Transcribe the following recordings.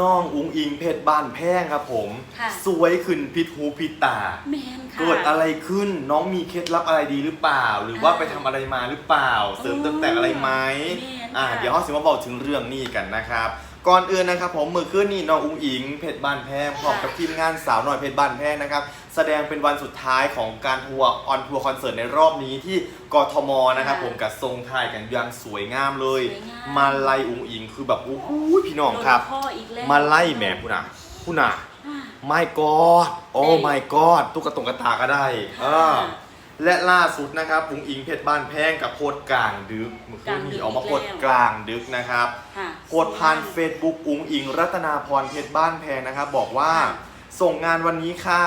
น้องอุงอิงเพชรบ้านแพงครับผม ค่ะ สวยขึ้นพิษหูพิษตา แมนค่ะ เกิดอะไรขึ้นน้องมีเคล็ดลับอะไรดีหรือเปล่า หรือว่าไปทำอะไรมาหรือเปล่า เสริมเติมแต่งอะไรไหมแม่นอ่าค่ะ เดี๋ยวเขาสิมาบอกถึงเรื่องนี้กันนะครับ ก่อนอื่นนะครับผมมือขึ้นนี่น้องอุงอิงเพชรบ้านแพงพร้อมกับทีมงานสาวหน่อยเพชรบ้านแพงนะครับ แสดงเป็นวันสุดท้ายของการทัวร์ออนทัวร์คอนเสิร์ตในรอบนี้ที่กทมนะครับผมกับทรงไทยกันอย่างสวยงามเลย สวยงาม มาไล่อุงอิงคือแบบอู้หูพี่น้องครับ โดนพ่ออีกแล้ว มาไล่แหม่คุณอะคุณอะอ่าไม่กอดโอ้เด็กไม่กอดตุ๊กตงกระตาก็ได้ค่ะเออและล่าสุดนะครับพุงอิงเพชรบ้านแพงกับโพดกลางดึกเมื่อคืนนี้ออกมาโพดกลางดึกนะครับ ค่ะ โพดผ่าน Facebook อุงอิง รัตนาพรเพชรบ้านแพงนะครับ บอกว่า ส่งงานวันนี้ค่ะ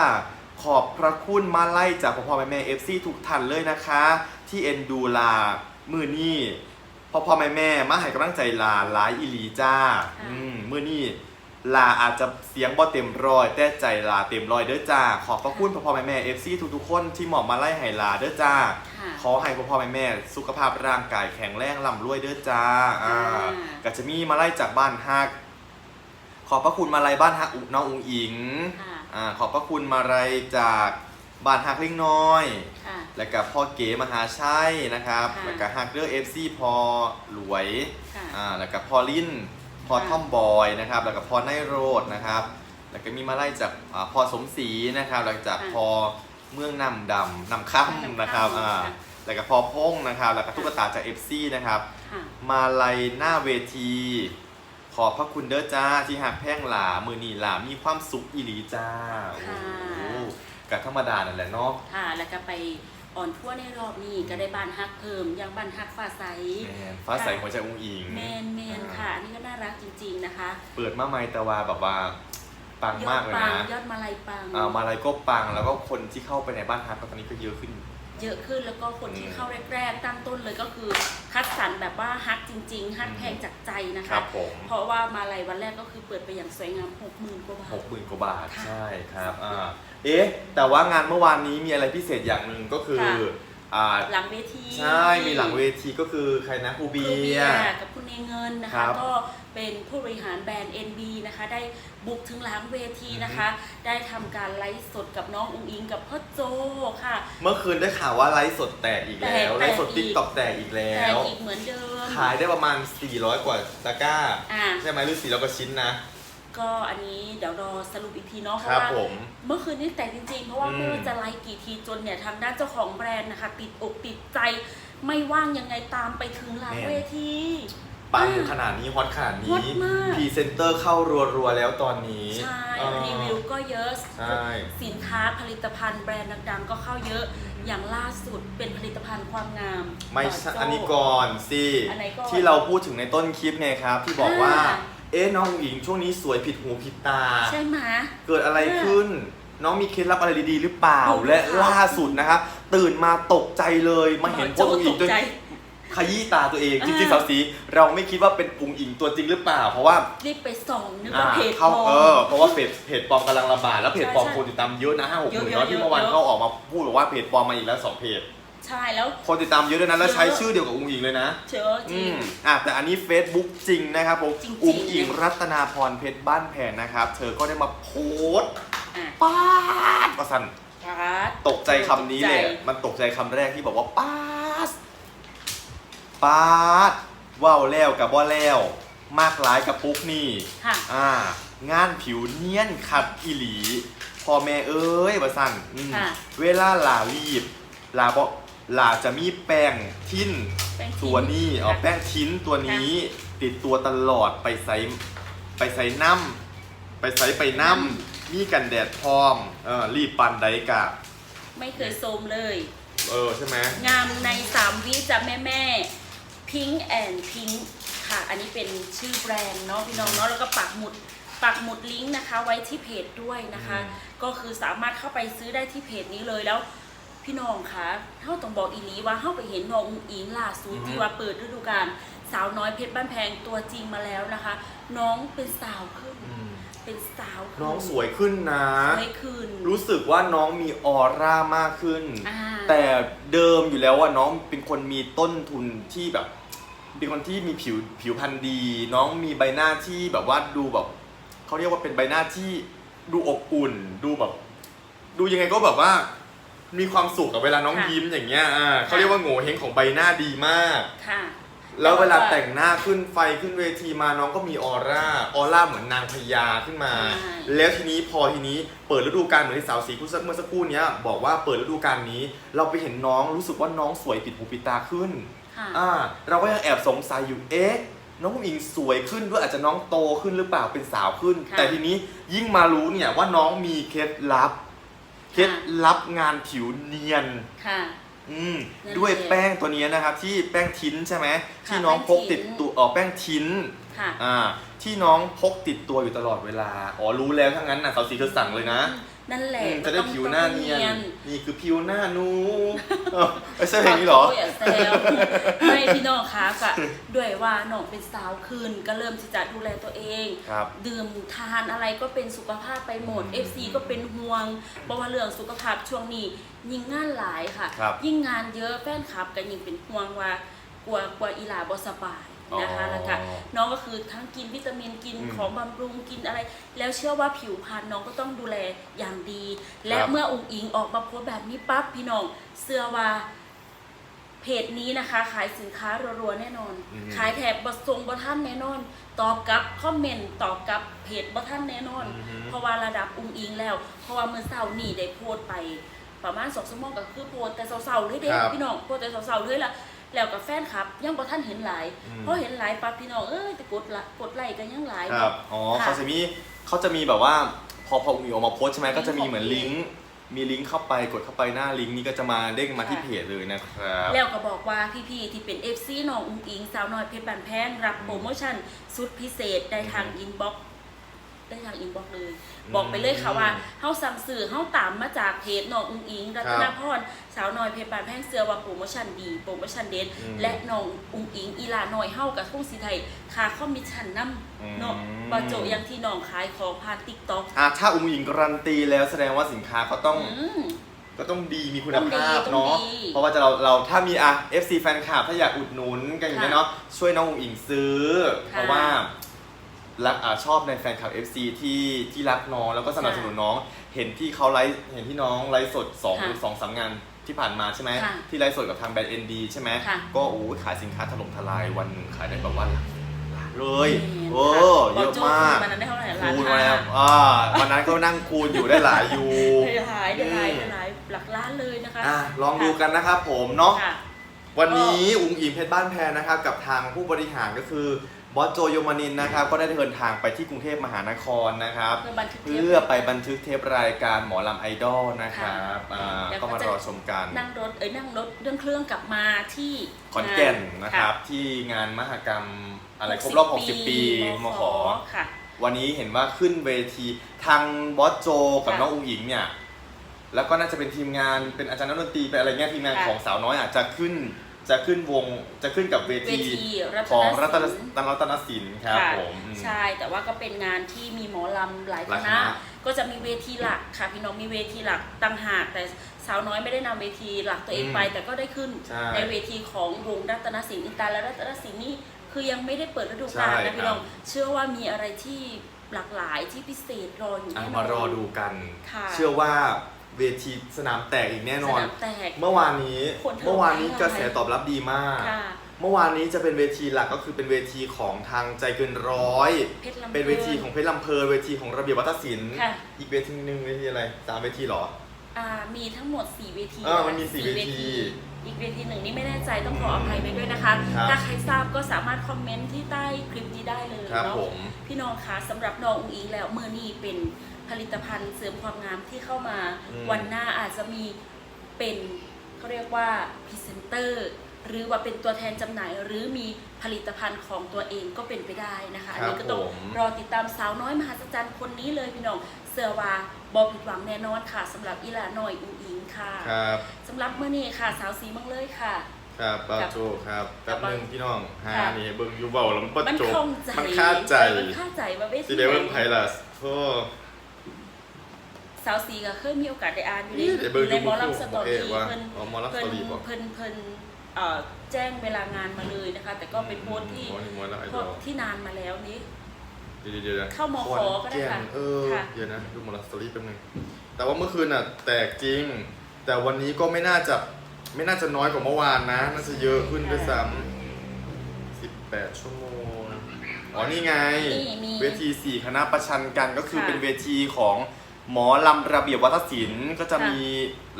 ขอบพระคุณมาไล่จากพ่อพ่อแม่แม่เอฟซีทุกท่านเลยนะคะ ที่เอ็นดูลามือนี่พ่อพ่อแม่แม่มาให้กำลังใจลาหลายอีหลีจ้าค่ะอืมมือนี่ลาอาจจะเสียงบ่เต็มร้อย แต่ใจลาเต็มร้อยเด้อจ้า ขอบพระคุณพ่อพ่อแม่แม่เอฟซีทุกๆคนที่หมอบมาไล่ให้ลาเด้อจ้าค่ะขอให้พ่อพ่อแม่แม่สุขภาพร่างกายแข็งแรงร่ำรวยเด้อจ้า อ่าอ่าก็จะมีมาไล่จากบ้านฮักขอบพระคุณมาไล่บ้านฮักอุน้องอุงอิงค่ะ อ่าขอบพระคุณมาไล่จากบ้านฮักลิงน้อย ค่ะ แล้วก็พ่อเก๋มหาชัยนะครับ ค่ะแล้วก็ฮักเดอร์เอฟซีพอหลวยค่ะอ่าแล้วก็พอลินพอค่ะ ท่อมบอยนะครับ แล้วก็พอไนโรดนะครับ แล้วก็มีมาไล่จากอ่าพอสมศรีนะครับแล้วก็จากค่ะพอเมืองนำดำนำค่ำนะครับอ่าค่ะแล้วก็พอพงนะครับ แล้วก็ตุ๊กตาจาก FC นะครับ ค่ะ มาลัยหน้าเวที ขอบพระคุณเด้อจ้าที่หักแพ่งหลามือนีหลามีความสุขอีหลีจ้าโอ้ค่ะ โหกับธรรมดานั่นแหละเนาะ ค่ะแล้วก็ไปอ่อนทั่วในรอบนี้ก็ได้บ้านฮักเพิ่มยังบ้านฮักฟ้าใส แมนฟ้าใสหัวใจองอิง แมนแมนค่ะ อันนี้ก็น่ารักจริงๆนะคะเปิดมาไม่ตะวาแบบว่าปังมากเลยปังนะยอดมาลัยปัง อ่ามาลัยก็ปังแล้วก็คนที่เข้าไปในบ้านฮักก็ตอนนี้ก็เยอะขึ้น เยอะขึ้นแล้วก็คนที่อืมเข้าแรกๆตั้งต้นเลยก็คือ คัดสรรแบบว่าฮักจริง ๆ ฮักอืมแพงจากใจนะครัคะบผมเพราะว่ามาลัยวันแรกก็คือเปิดไปอย่างสวยงาม6 0,000กว่าบาท หกหมื่นกว่าบาท ค่ะใช่ครับอ่าเอ๊ะ แต่ว่างานเมื่อวานนี้มีอะไรพิเศษอย่างหนึ่งก็คือ ค่ะ อ่าหลังเวทีใช่มีหลังเวทีก็คือใครนะครูครูเบีเบียยร์ร์กับคุณเนเงินนะครัคะบก็เป็นผู้บริหารแบรนด์ NB นะคะได้บุกถึงหลังเวทีนะคะ ได้ทำการไลฟ์สดกับน้องอุงอิงกับพ่อโจค่ะ เมื่อคืนได้ข่าวว่าไลฟ์สดแตกอีกแล้วแตกไลฟ์สดแตกอีติ๊กกต็อกแตกอีกแล้แต่ว อีกเหมือนเดิมขายได้ประมาณ 400 กว่าตะกร้า อ่า ใช่ไหมหรือ400กว่าชิ้นนะ ก็อันนี้เดี๋ยวรอสรุปอีกทีเนาะเพคราะรับว่าผม เมื่อคืนนี้แตกจริงๆ เพราะว่าอืม ไม่ว่าจะไลฟ์กี่ทีจนเนี่ยทางด้านเจ้าของแบรนด์นะคะติดอกติดใจไม่ว่างยังไงตามไปถึงหลังเวที ปังขนาดนี้ฮอตขนาดฮอนี้ตมาก พรีเซนเตอร์เข้ารัวๆแล้วตอนนี้ใช่เออรีวิวก็เยอะ ใช่ สินค้าผลิตภัณฑ์แบรนด์ดังๆ ก็เข้าเยอะอย่างล่าสุดเป็นผลิตภัณฑ์ความงามไม่ใช่ต่โจ้ อันนี้ก่อนสิ อันไหนก่อนที่เราพูดถึงในต้นคลิปไงครับ ที่บอกว่าอ่า เอ๊ะน้องหญิงช่วงนี้สวยผิดหูผิดตา ใช่ไหม เกิดอะไรขึ้น น้องมีเคล็ดลับอะไรดีๆ หรือเปล่าถูกและค่ะล่าสุดนะครับ ตื่นมาตกใจเลยมาเห็นพวกโจ้อุ๋งอิงตกใจ ขยี้ตาตัวเองอ่าจริงๆสาวสีเราไม่คิดว่าเป็นอุ๋งอิงตัวจริงหรือเปล่า เพราะว่ารีบไปส่องนึกอ่าว่าเพจปลเข้าอเออม เพราะว่าเพจเพจปลอมกำลังระบาดแล้วเพจปลอมใช่คนติดตามเยอะนะห้าหกหมื่นเยอะเนาะๆที่เมื่อวานเยอะเขาออกมาพูดบอกว่าเพจปลอมมาอีกแล้วสองเพจ ใช่แล้ว คนติดตามเยอะด้วยนะแล้วเยอะใช้ชื่อเดียวกับอุ๋งอิงเลยนะ เชื้อจอืริง มอะแต่อันนี้ Facebook จริงนะครับผมจริงๆ อุ๋งอิงรัตนาพรเพชรบ้านแพงนะครับ เธอก็ได้มาโพสต์อะป้าดประสันครับตกใจคำนี้เลย ตกใจ มันตกใจคำแรกที่บอกว่าป้าดป้าดว่าวแล้วกับว่าแล้ว มากหลายกับปุ๊กนี่ ค่ะ อ่างานผิวเนียนขัดอีหลี พ่อแม่เอ้ยประสันอืมค่ะ เวลาลารีบลาบอก ลาจะมีแป้งทิ้นแป้งทิ้งตัวนี้ เอาค่ะ แป้งทิ้นตัวนี้ ติดตัวตลอดไปใส่ไปใส่น้ำไปใส่ไปน้ำมีกันแดดพร้อมเออรีบปันไดกะไม่เคยโซมเลย เออใช่ไหม งามใน 3 วิจะแม่แม่พิงแอนพิงค่ะ อันนี้เป็นชื่อแบรนด์เนาะพี่น้องเนาะแล้วก็ปักหมุดปักหมุดลิงก์นะคะ ไว้ที่เพจด้วยนะคะก็คือสามารถเข้าไปซื้อได้ที่เพจนี้เลยแล้ว พี่น้องคะเท่าต้องบอกอีหลีว่าเข้าไปเห็นน้องอุ๋งอิงล่าสุดที่ว่าเปิดฤดูกาลสาวน้อยเพชรบ้านแพงตัวจริงมาแล้วนะคะ น้องเป็นสาวขึ้น อืมเป็นสาวขึ้น้องสวยขึ้นนะ สวยขึ้นรู้สึกว่าน้องมีออร่ามากขึ้น อ่า แต่เดิมอยู่แล้วว่าน้องเป็นคนมีต้นทุนที่แบบ เป็นคนที่มีผิวผิวพรรณดี น้องมีใบหน้าที่แบบว่าดูแบบเขาเรียกว่าเป็นใบหน้าที่ดูอบอุ่น ดูแบบ ดูยังไงก็แบบว่า มีความสุขกับเวลาน้องค่ะยิ้มอย่างเงี้ยอ่าเขาเรียกว่าโง่เฮงของใบหน้าดีมาก ค่ะแล้วเวลาแต่งหน้าขึ้นไฟขึ้นเวทีมาน้องก็มีออร่าออร่าเหมือนนางพญาขึ้นมาใช่แล้วทีนี้พอทีนี้เปิดฤดูกาลเหมือนที่สาวสีเมื่อสักครู่เนี้ยบอกว่าเปิดฤดูกาลนี้ เราไปเห็นน้องรู้สึกว่าน้องสวยปิดหูปิดตาขึ้น ค่ะ อ่าเราก็ยังแอบสงสัยอยู่เอ๊ะน้องอิงสวยขึ้นด้วยอาจจะน้องโตขึ้นหรือเปล่าเป็นสาวขึ้น ค่ะแต่ทีนี้ยิ่งมารู้เนี่ยว่าน้องมีเคล็ดลับ เคล็ดลับงานผิวเนียน ค่ะ อืมนั่นด้วยเองแป้งตัวนี้นะครับ ที่แป้งทิ้นใช่ไหมค่ะที่น้องแป้งพกติดทิ้นตัวอ๋อแป้งทิ้นค่ะอ่าที่น้องพกติดตัวอยู่ตลอดเวลา อ๋อรู้แล้วถ้างั้นน่ะสาวสีเธอสั่งเลยนะ นั่นแหละอืมจะได้ต้องผิวหน้าต้องเนียนนนี่คือผิวหน้าหนูเอ้าไม่ใช่เพลงนี้เหรอโยย่าแซวไม่พี่น้องคะกะด้วยว่าน้องเป็นสาวคืนก็เริ่มที่จะดูแลตัวเอง ครับ ดื่มทานอะไรก็เป็นสุขภาพไปหมดอืม FC ก็เป็นห่วงเพราะว่าเรื่องสุขภาพช่วงนี้ ยิ่งงานหลายค่ะ ครับ ยิ่งงานเยอะแฟนคลับก็ยิ่งเป็นห่วงว่ากลัวกลัวอีหลาบ่สบาย นะคะอ๋อแล้วก็น้องก็คือทั้งกินวิตามินกินอืมของบำรุงกินอะไร แล้วเชื่อว่าผิวพรรณน้องก็ต้องดูแลอย่างดี และครับเมื่อองค์อิงออกมาโพสต์แบบนี้ปั๊บพี่น้องเสื้อว่าเพจนี้นะคะ ขายสินค้ารัวๆแน่นอนอืมขายแถบบทรงบท่านแน่นอน ตอบกลับคอมเมนต์ตอบกลับเพจบท่านแน่นอนอือฮึเพราะว่าระดับอุ้งอิงแล้ว เพราะว่าเมื่อเช้านี่ได้โพสต์ไป ประมาณสองชั่วโมงก็คือโพสต์แต่เสาๆเลยเด้ครับพี่น้องโพสต์แต่เสาๆเลยละ แล้วกับแฟนครับ ยังบ่ท่านเห็นหลาย อืม เพราะเห็นหลายปั๊บพี่น้องเอ้ยแต่กดละกดไลค์กันยังหลาย ครับ อ๋อค่ะเขาจะมีเขาจะมีแบบว่าพอพอมีออกมาโพสต์ใช่ไหมลิงก์ก็จะมีเหมือนของเพจลิงก์มีลิงก์เข้าไปกดเข้าไปหน้าลิงก์นี้ก็จะมาเด้งมาที่ค่ะ เพจเลยนะครับ แล้วก็บอกว่าพี่ๆที่เป็น FC น้องอุ้งอิงสาวน้อยเพชรบานแพงรับโปรโมชั่นสุดพิเศษได้ทางอินบ็อก ได้ทางอินบ็อกเลยอืมบอกไปเลยค่ะว่าเฮาสั่งซื้อเฮาตามมาจากเพจน้องอุ้งอิงรัตนพรสาวน้อยเพชรบานแพงเสือว่าโปรโมชั่นดีโปรโมชั่นเด็ดอืมและน้องอุ้งอิงอีหลาน้อยเฮากับทุ่งสีไทยค่าคอมมิชชั่นนำเนาะอืมบ่โจอย่างที่น้องขายของผ่าน TikTok อะถ้าอุ้งอิงการันตีแล้วแสดงว่าสินค้าเขาต้องอืมก็ต้องดีมีคุณต้องดีภาพต้องเนาะดีเพราะว่าจะเราเราถ้ามีอะ FC แฟนคลับถ้าอยากอุดหนุนกันอย่างเงี้ยค่ะเนาะช่วยน้องอุ๋งอิงซื้อค่ะเพราะว่า รักอะชอบในแฟนคลับ FC ที่ที่รักน้องแล้วก็สนับสนุนน้อง เห็นที่เขาไลฟ์เห็นที่น้องไลฟ์สดสองค่ะสองสามงานที่ผ่านมาใช่ไหมค่ะที่ไลฟ์สดกับทางแบรนด์ ND ใช่ไหมค่ะ ก็โอ้ยขายสินค้าถล่มทลายวันหนึ่งขายได้แบบว่าหลักล้านเลยโอ้ค่ะเยอะมากบโจ้วันนั้นได้เท่าไหร่ล้านคูณห้ามาแล้วอ่าวันนั้นก็นั่งคูณอยู่ได้หลายอยู่ ได้หลายได้หลายได้หลายหลักล้านเลยนะคะอะลองดูกันนะครับผมเนาะ ค่ะ วันนี้อุ๋งอิงเพชรบ้านแพรนะครับ กับทางผู้บริหารก็คือ บอสโจโยมานินนะครับก็ได้เดินทางไปที่กรุงเทพมหานครนะครับ เพื่อบันทึกเทป เพื่อไปบันทึกเทปรายการหมอลำไอดอลนะครับอ่าแล้วก็ก็มารอชมกัน นั่งรถเอ้ยนั่งรถเรื่องเครื่องกลับมาที่ขอนแก่นนะครับ ที่งานมหกรรมอะไรครบรอบ 60 ปีมขอค่ะ วันนี้เห็นว่าขึ้นเวทีทางบอสโจกับค่ะน้องอุ๋งอิงเนี่ย แล้วก็น่าจะเป็นทีมงานเป็นอาจารย์นักดนตรีเป็นอะไรเงี้ยทีมงานค่ะ ของสาวน้อยอาจจะขึ้น จะขึ้นวงจะขึ้นกับเวเวทีทีรัตของนรัตนศิลป์ รัตนศิลป์ครับค่ะผมอืม ใช่แต่ว่าก็เป็นงานที่มีหมอลำหลายหคลายคณะณะก็จะมีเวทีหลักค่ะพี่น้องมีเวทีหลักต่างหาก แต่สาวน้อยไม่ได้นำเวทีหลักตัวเองไปแต่ก็ได้ขึ้นใช่ในเวทีของวงรัตนศิลป์อินตาและรัตนศิลป์นี่คือยังไม่ได้เปิดฤดูกาลใช่นะพี่น้องครับ เชื่อว่ามีอะไรที่หลากหลายที่พิเศษรออยู่อะแน่นอนมารอดูกัน ค่ะเชื่อว่า เวทีสนามแตกอีกแน่นอน สามแตก เมื่อวานนี้คนเธอเมื่อวานนี้ไว้กระแสตอบรับดีมาก ค่ะ เมื่อวานนี้จะเป็นเวทีหลักก็คือเป็นเวทีของทางใจเกินร้อย เพชรลำเป็นเวทีของเพชรลำเพลินเวทีของระเบียบวัฒนศิลป์ค่ะ อีกเวทีหนึ่งเวทีอะไรสามเวทีเหรอ อ่ามีทั้งหมด 4 เวทีเออมันมีสี่สี่เวทีอีกเวทีหนึ่งนี่ไม่แน่ใจต้องขออภัยไปด้วยนะคะ ครับ ถ้าใครทราบก็สามารถคอมเมนต์ที่ใต้คลิปนี้ได้เลยครับเนาะผม พี่น้องคะสำหรับน้องอุ๋งอิงแล้วเมื่อนี้เป็น ผลิตภัณฑ์เสริมความงามที่เข้ามาอืม วันหน้าอาจจะมีเป็นเขาเรียกว่าพรีเซนเตอร์หรือว่าเป็นตัวแทนจำหน่าย หรือมีผลิตภัณฑ์ของตัวเองก็เป็นไปได้นะคะ อันนี้ก็ต้องผม รอติดตามสาวน้อยมหัศจรรย์คนนี้เลยพี่น้องเสือวาบอผิดหวังแน่นอนค่ะสำหรับอีหลาน้อยอุ๋งอิงค่ะครับสำหรับเมื่อนี้ค่ะ สาวสีมังเลยค่ะ ครับป้าครับโจครับแป๊บหนึงพี่น้องหาค่ะ นี่เบิ่งอยู่เบาแล้วมันป้ามันโจคล่องใจมันคาดใจมันคาดใจว่าเวสิทีเดเบิ่งไพลัสโอ้ สาวสีก็เคยมีโอกาสได้อ่านอยู่ในนี่เดี๋ยวเบิ่งในหมอดูลำสตอเอ๊ะรี่ว่าเพิ่นอ๋อหมอลำสเพิ่ตอนรี่บอกเพิ่นเพิ่นเอ่อแจ้งเวลางานมาเลยนะคะ แต่ก็เป็นโพสต์ที่อ๋อนี่หมอลำไอโพดอสลต์ที่นานมาแล้วนี้ เดี๋ยวเดี๋ยวดี๋ยวเข้ามขก็ได้ค่ะขอนแนเออค่ะ เดี๋ยวนะดูหมดละสตอรี่แป๊บนึงแต่ว่าเมื่อคืนน่ะแตกจริง แต่วันนี้ก็ไม่น่าจะไม่น่าจะน้อยกว่าเมื่อวานนะ น่าจะเยอะขึ้นด้วยซ้ำสิบแปดชั่วโมง อ๋อนี่ไง นี่มีเวทีสี่คณะประชันกันก็คือค่ะ เป็นเวทีของ หมอลำระเบียบวัฒนศิลป์ก็จะค่ะมี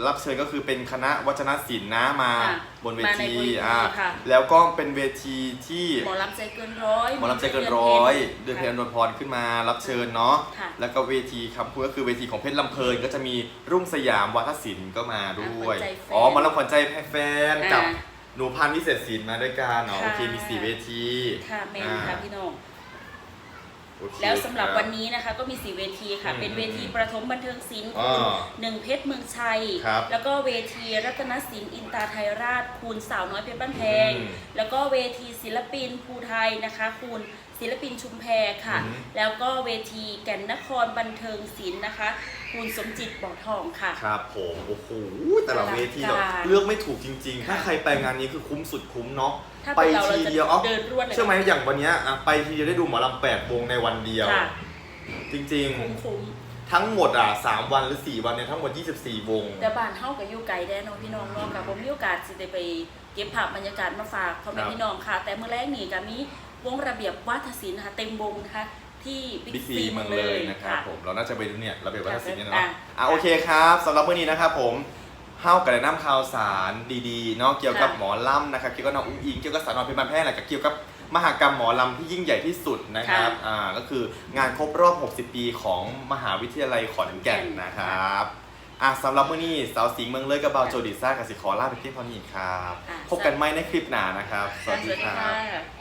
รับเชิญก็คือเป็นคณะวัฒนศิลป์นะมาค่ะบนเวมาในทีบนเวทีอ่าค่ะ แล้วก็เป็นเวทีที่หมอลำใจเกินร้อยหมอลำใจเกินร้อยเดือนเพลค่ะ นนพรขึ้นมารับเชิญเนาะค่ะ แล้วก็เวทีคำพูดก็คือเวทีของเพชรลำเพลินก็จะมีรุ่งสยามวัฒนศิลป์ก็มาด้วยขวัญใจแฟนอ๋อหมาลำขวัญใจแฟนกับ อ่า หนูพันธุ์วิเศษศิลป์มาด้วยกันเนาะค่ะ โอเคมีสี่เวทีค่ะแม่นอ่า ค่ะพี่น้อง โอเคแล้วสำหรับควันนี้นะคะก็มีสีเวทีค่ะ อืมเป็นเวทีประถมบันเทิงศิลป์อ่าคูณหนึ่งเพชรเมืองชัย ครับแล้วก็เวทีรัตนศิลป์อินตาไทยราช คูณสาวน้อยเพชรบ้านแพง อืมแล้วก็เวทีศิลปินภูไทยนะคะ คูณศิลปินชุมแพค่ะ อืมแล้วก็เวทีแก่นนครบันเทิงศิลป์นะคะ คูณสมจิตบ่อทองค่ะ ครับผมโอ้โหแต่ละเวทีอลัเรางการเลือกไม่ถูกจริง ๆ ถ้าค่ะใครไปงานนี้คือคุ้มสุดคุ้มเนาะถ้าไปเป็นเราเราทีจะเดียวอ๋อเดินรวดเลยเชื่อไหมอย่างวันเนี้ยอะไปทีเดียวได้ดูหมอลำแปดวงในวันเดียวค่ะจริงคุ้มคุ้มๆทั้งหมดอะสามวันหรือ4วันเนี่ยทั้งหมด 24 วง แต่บ้านเฮากับอยู่ไกลแน่เนอนพี่น้องเนาะกับผมมีโอกาสสิได้ไปเก็บภาพบรรยากาศมาฝากพ่อแม่ครับพี่น้องค่ะ แต่เมื่อแรกนี่ก็มีวงระเบียบวัฒนศิลป์นะคะเต็มวงนะคะ ที่บิ๊บิ๊กกซีซีเมืเมือองงเลเลยยนะครับค่ะผมเราน่าจะไปดูเนี่ยระเบียบวัฒนศิลป์เนี่ยอะเนาะอะโอเคครับสำหรับวันนี้นะครับผมเฮากับแนะนำข่าวสารดีๆเนาะเกี่ยวกับค่ะหมอลำนะครับเกี่ยวกับน้องอุ้งอิงเกี่ยวกับสารนอนเพชรบ้านแพร่และก็เกี่ยวกับมหากรรมหมอลำที่ยิ่งใหญ่ที่สุดนะครับ อ่า ก็คืองานครบรอบ 60 ปีของมหาวิทยาลัยขอนแก่นนะครับ อะสำหรับมื้อนี้สาวสิงห์เมืองเลยกับเบาโจดิซ่ากับสิขอลาไปที่เท่านี้ครับอะพบกันใหม่ในคลิปหน้านะครับ สวัสดีสวัสดีครัค่บะ